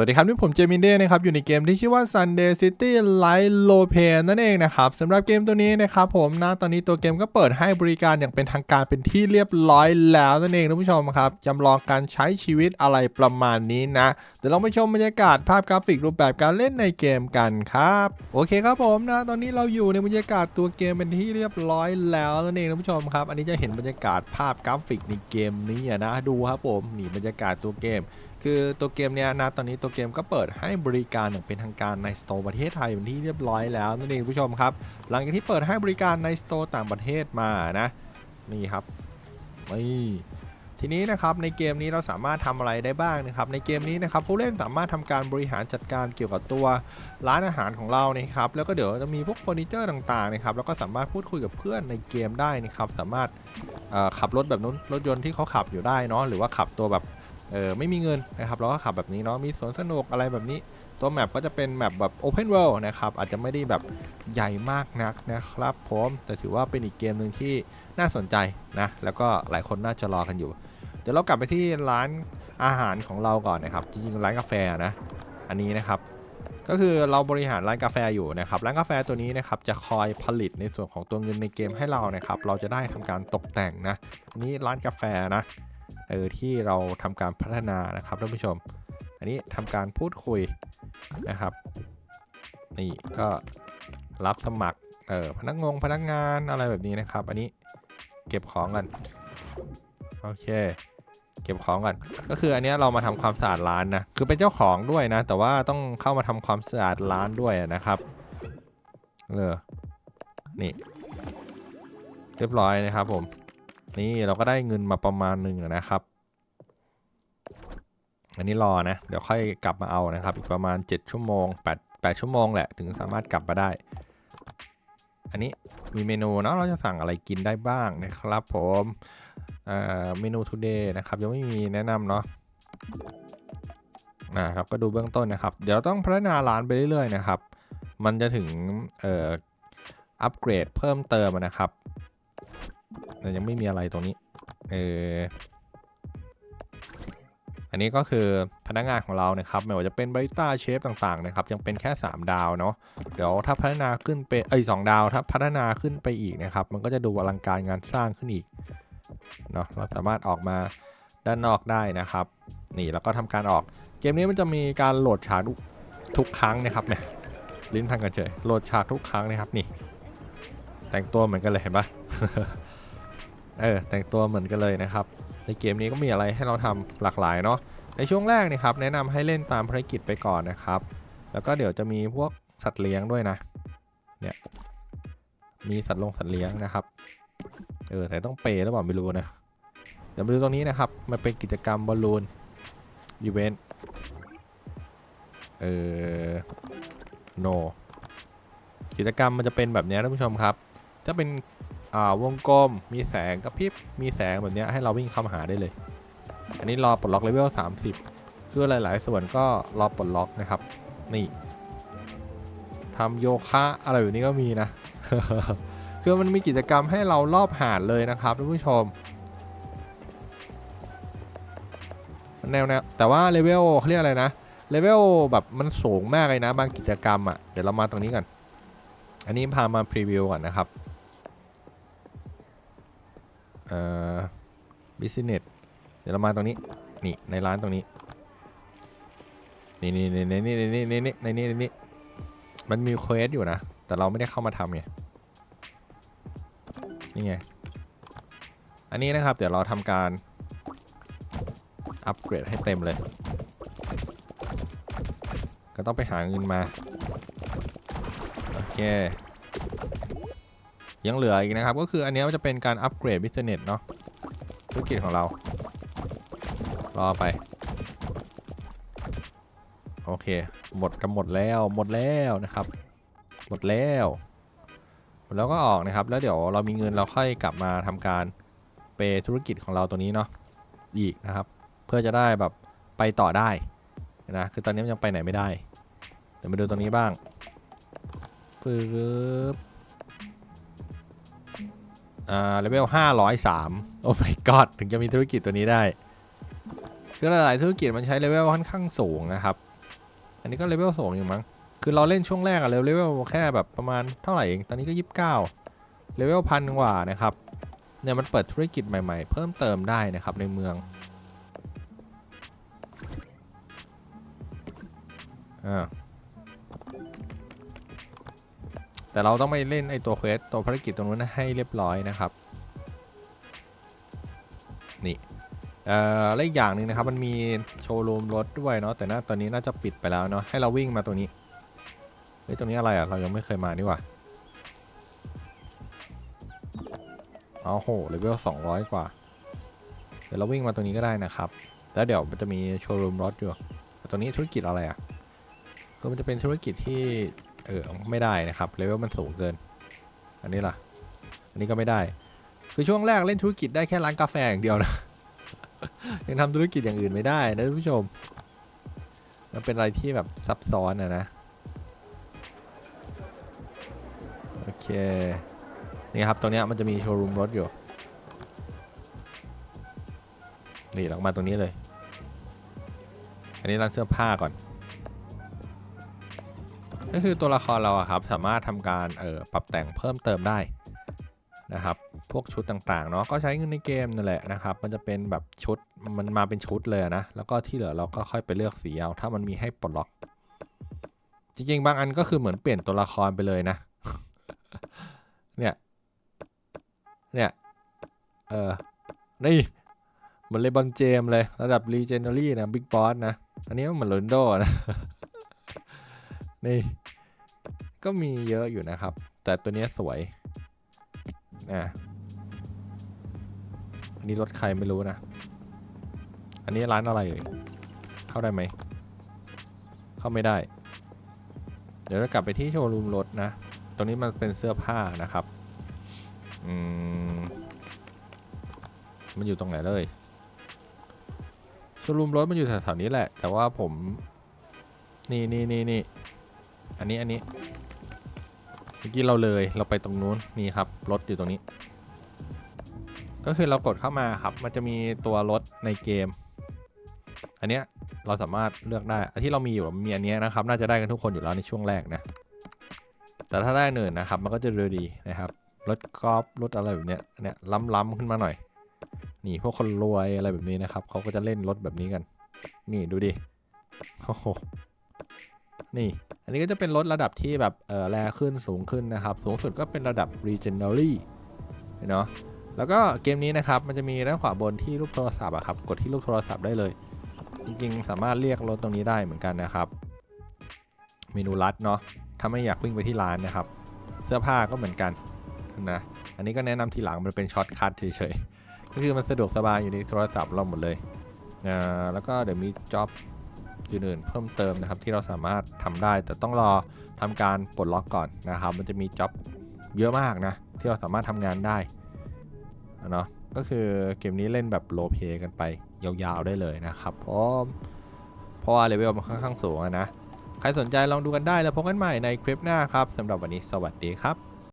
สวัสดีครับนี่ผมเจมินเด้นะครับอยู่ในเกมที่ชื่อว่า Sunday City Light l o p a n นั่นเองนะครับสำหรับเกมตัวนี้นะครับผมนะตอนนี้ตัวเกมก็เปิดให้บริการอย่างเป็นทางการเป็นที่เรียบร้อยแล้วนั่นเองท่านผู้ชมครับจำลองการใช้ชีวิตอะไรประมาณนี้นะ เดี๋ยวเราไปชมบรรยากาศภาพกราฟิกรูปแบบการเล่นในเกมกันครับโอเคครับผมนะตอนนี้เราอยู่ในบรรยากาศตัวเกมเป็นที่เรียบร้อยแล้วนั่นเองท่านผู้ชมครับ อันนี้จะเห็นบรรยากาศภาพกราฟิกในเกมนี้นะดูครับผมนี่บรรยากาศตัวเกม คือตัวเกมเนี้ยนะตอนนี้ตัวเกมก็เปิดให้บริการอย่างเป็นทางการในสโตร์ประเทศไทยเป็นที่เรียบร้อยแล้วนั่นเองผู้ชมครับ หลังจากที่เปิดให้บริการในสโตร์ต่างประเทศมานะนี่ครับนี่ทีนี้นะครับในเกมนี้เราสามารถทำอะไรได้บ้างนะครับในเกมนี้นะครับผู้เล่นสามารถทำการบริหารจัดการเกี่ยวกับตัวร้านอาหารของเรานะครับแล้วก็เดี๋ยวจะมีพวกเฟอร์นิเจอร์ต่างๆนะครับแล้วก็สามารถพูดคุยกับเพื่อนในเกมได้นะครับสามารถขับรถแบบนู้นรถยนต์ที่เขาขับอยู่ได้เนาะหรือว่าขับตัวแบบ เออไม่มีเงินนะครับเราก็ขับแบบนี้เนาะมีสวนสนุกอะไรแบบนี้ ตัวแมปก็จะเป็นแมปแบบ Open World นะครับอาจจะไม่ได้แบบใหญ่มากนักนะครับผมแต่ถือว่าเป็นอีกเกมหนึ่งที่น่าสนใจนะแล้วก็หลายคนน่าจะรอกันอยู่ เดี๋ยวเรากลับไปที่ร้านอาหารของเราก่อนนะครับจริงๆร้านกาแฟนะอันนี้นะครับก็คือเราบริหารร้านกาแฟอยู่นะครับร้านกาแฟตัวนี้นะครับจะคอยผลิตในส่วนของตัวเงินในเกมให้เรานะครับ เราจะได้ทำการตกแต่งนะนนี้ร้านกาแฟนะ เออที่เราทำการพัฒนานะครับท่านผู้ชม อันนี้ทำการพูดคุยนะครับ นี่ก็รับสมัครเออพนักงงพนักงานอะไรแบบนี้นะครับ อันนี้เก็บของกันโอเค เก็บของกันก็คืออันนี้เรามาทำความสะอาดร้านนะคือเป็นเจ้าของด้วยนะ แต่ว่าต้องเข้ามาทำความสะอาดร้านด้วยนะครับเออนี่ เรียบร้อยนะครับผม นี่เราก็ได้เงินมาประมาณหนึ่งนะครับ อันนี้รอนะ เดี๋ยวค่อยกลับมาเอานะครับ อีกประมาณ 7 ชั่วโมง 8 8 ชั่วโมงแหละถึงสามารถกลับมาได้ อันนี้มีเมนูเนาะเราจะสั่งอะไรกินได้บ้างนะครับ ผมเมนู today นะครับยังไม่มีแนะนำเนาะอ่าเราก็ดูเบื้องต้นนะครับ เดี๋ยวต้องพัฒนาร้านไปเรื่อยๆนะครับ มันจะถึงเอ่ออัปเกรดเพิ่มเติมนะครับ แต่ยังไม่มีอะไรตรงนี้ เออ อันนี้ก็คือพนักงานของเรานะครับ ไม่ว่าจะเป็นบริต้าเชฟต่างๆนะครับ ยังเป็นแค่ 3 ดาวเนาะ เดี๋ยวถ้าพัฒนาขึ้นเป็นเอ้สดาว ถ้าพัฒนาขึ้นไปอีกนะครับ มันก็จะดูอลังการงานสร้างขึ้นอีก เนาะ เราสามารถออกมาด้านนอกได้นะครับ นี่แล้วก็ทำการออก เกมนี้มันจะมีการโหลดฉากทุกครั้งนะครับเนี่ย ลิ้นพันกันเฉย โหลดฉากทุกครั้งนะครับนี่ แต่งตัวเหมือนกันเลยเห็นปะ เออแต่งตัวเหมือนกันเลยนะครับ ในเกมนี้ก็มีอะไรให้เราทำหลากหลายเนาะในช่วงแรกนะครับแนะนำให้เล่นตามภารกิจไปก่อนนะครับ แล้วก็เดี๋ยวจะมีพวกสัตว์เลี้ยงด้วยนะเนี่ยมีสัตว์ลงสัตว์เลี้ยงนะครับเออแต่ต้องเปย์หรือเปล่าไม่รู้นะเดี๋ยวมาดูตรงนี้นะครับมันเป็นกิจกรรมบอลลูนอีเวนต์เออ no กิจกรรมมันจะเป็นแบบนี้ท่านผู้ชมครับถ้าเป็น วงกลมมีแสงกระพริบมีแสงแบบเนี้ยให้เราวิ่งเข้ามาหาได้เลย อันนี้รอปลดล็อกเลเวล30 คือหลาย ๆ ส่วนก็รอปลดล็อกนะครับ นี่ทำโยคะอะไรแบบนี้ก็มีนะ คือมันมีกิจกรรมให้เรารอบหาดเลยนะครับท่านผู้ชมแนวแนวแต่ว่าเลเวลเขาเรียกอะไรนะเลเวลแบบมันสูงมากเลยนะ บางกิจกรรมอะ่ะเดี๋ยวเรามาตรงนี้กัน อันนี้พามาพรีวิวก่อนนะครับ เอ่อบิสเนสเดี๋ยวเรามาตรงนี้ นี่ ในร้านตรงนี้ นี่นี่นี่นี่นี่นี่นี่นี่ในนี่ในนี่มันมีเควสอยู่นะ แต่เราไม่ได้เข้ามาทำไง นี่ไง อันนี้นะครับ เดี๋ยวเราทำการ อัปเกรดให้เต็มเลย ก็ต้องไปหาเงินมา โอเค ยังเหลืออีกนะครับ ก็คืออันนี้จะเป็นการอัปเกรดบิสเนสเนาะธุรกิจของเรา รอไป โอเค หมดกันหมดแล้วหมดแล้วนะครับ หมดแล้วหมดแล้วก็ออกนะครับ แล้วเดี๋ยวเรามีเงินเราค่อยกลับมาทำการเปย์ธุรกิจของเราตัวนี้เนาะอีกนะครับ เพื่อจะได้แบบไปต่อได้นะคือตอนนี้ยังไปไหนไม่ได้เดี๋ยวมาดูตรงนี้บ้างปึ๊บ อ่าเลเวล503 โอ้ my god ถึงจะมีธุรกิจตัวนี้ได้ คือหลายๆธุรกิจมันใช้เลเวลค่อนข้างสูงนะครับ อันนี้ก็เลเวลสูงอยู่มั้ง คือเราเล่นช่วงแรกอะเลเวลแค่แบบประมาณเท่าไหร่เอง ตอนนี้ก็ 29 เลเวลพันกว่านะครับ เนี่ยมันเปิดธุรกิจใหม่ๆ เพิ่มเติมได้นะครับในเมือง อ่า แต่เราต้องไปเล่นไอตัวเควสตัวภารกิจตรงนู้นให้เรียบร้อยนะครับ นี่เอ่อและอีกอย่างหนึ่งนะครับ มันมีโชว์รูมรถด้วยเนาะแต่น่าตอนนี้น่าจะปิดไปแล้วเนาะให้เราวิ่งมาตรงนี้เฮ้ยตรงนี้อะไรอะเรายังไม่เคยมานี่หว่าเอาโหเลเวล200กว่า เดี๋ยวเราวิ่งมาตรงนี้ก็ได้นะครับ แล้วเดี๋ยวมันจะมีโชว์รูมรถอยู่แต่ตรงนี้ธุรกิจอะไรอะคือมันจะเป็นธุรกิจที่ เออไม่ได้นะครับเลเวลมันสูงเกิน อันนี้ล่ะ อันนี้ก็ไม่ได้ คือช่วงแรกเล่นธุรกิจได้แค่ร้านกาแฟอย่างเดียวนะยังทำธุรกิจอย่างอื่นไม่ได้นะท่านผู้ชม มันเป็นอะไรที่แบบซับซ้อนอะนะโอเคนี่ครับตรงนี้มันจะมีโชว์รูมรถอยู่นี่เรามาตรงนี้เลย อันนี้ร้านเสื้อผ้าก่อน ก็คือตัวละครเราครับสามารถทำการเออปรับแต่งเพิ่มเติมได้นะครับ พวกชุดต่างๆเนาะก็ใช้เงินในเกมนั่นแหละนะครับ มันจะเป็นแบบชุดมันมาเป็นชุดเลยนะ แล้วก็ที่เหลือเราก็ค่อยไปเลือกสีเอาถ้ามันมีให้ปลดล็อก จริงๆ บางอันก็คือเหมือนเปลี่ยนตัวละครไปเลยนะ เนี่ย เนี่ยเออนี่เหมือนเลบอนเจมเลยระดับ Legendary นะบิ๊กบอสนะ อันนี้เหมือนโรนโดนะ นี่ ก็มีเยอะอยู่นะครับ แต่ตัวนี้สวยอะอันนี้รถใครไม่รู้นะ อันนี้ร้านอะไรเอ่ยเข้าได้ไหม เข้าไม่ได้ เดี๋ยวเรากลับไปที่โชว์รูมรถนะ ตรงนี้มันเป็นเสื้อผ้านะครับ อืม มันอยู่ตรงไหนเลยโชว์รูมรถมันอยู่แถวๆนี้แหละ แต่ว่าผม นี่นี่นี่นี่ อันนี้อันนี้เมื่อกี้เราเลยเราไปตรงนู้นนี่ครับรถอยู่ตรงนี้ ก็คือเรากดเข้ามาครับ มันจะมีตัวรถในเกม อันเนี้ยเราสามารถเลือกได้อันที่เรามีอยู่มีอันนี้นะครับ น่าจะได้กันทุกคนอยู่แล้วในช่วงแรกนะแต่ถ้าได้เนินนะครับ มันก็จะเรือดีนะครับรถกอล์ฟรถอะไรแบบเนี้ยเนี้ยล้ำๆขึ้นมาหน่อย นี่พวกคนรวยอะไรแบบนี้นะครับเขาก็จะเล่นรถแบบนี้กัน นี่ดูดิโอ้โห นี่ อันนี้ก็จะเป็นรถระดับที่แบบเออแรงขึ้นสูงขึ้นนะครับ สูงสุดก็เป็นระดับ Legendary เนาะแล้วก็เกมนี้นะครับมันจะมีด้านขวาบนที่รูปโทรศัพท์อะครับกดที่รูปโทรศัพท์ได้เลย จริงๆ สามารถเรียกรถตรงนี้ได้เหมือนกันนะครับ เมนูลัดเนาะถ้าไม่อยากวิ่งไปที่ร้านนะครับ เสื้อผ้าก็เหมือนกันนะอันนี้ก็แนะนำทีหลังมันเป็นช็อตคัทเฉยๆก็คือมันสะดวกสบายอยู่ในโทรศัพท์เราหมดเลยอ่าแล้วก็เดี๋ยวมีจ็อบ อื่นๆเพิ่มเติมนะครับที่เราสามารถทำได้ แต่ต้องรอทำการปลดล็อกก่อนนะครับ มันจะมีจ็อบเยอะมากนะ ที่เราสามารถทำงานได้เนาะก็คือเกมนี้เล่นแบบโลเพกันไปยาวๆได้เลยนะครับเพราะเพราะว่าเลเวลมันค่อนข้างสูงนะ ใครสนใจลองดูกันได้แล้วพบกันใหม่ในคลิปหน้าครับสำหรับวันนี้สวัสดีครับ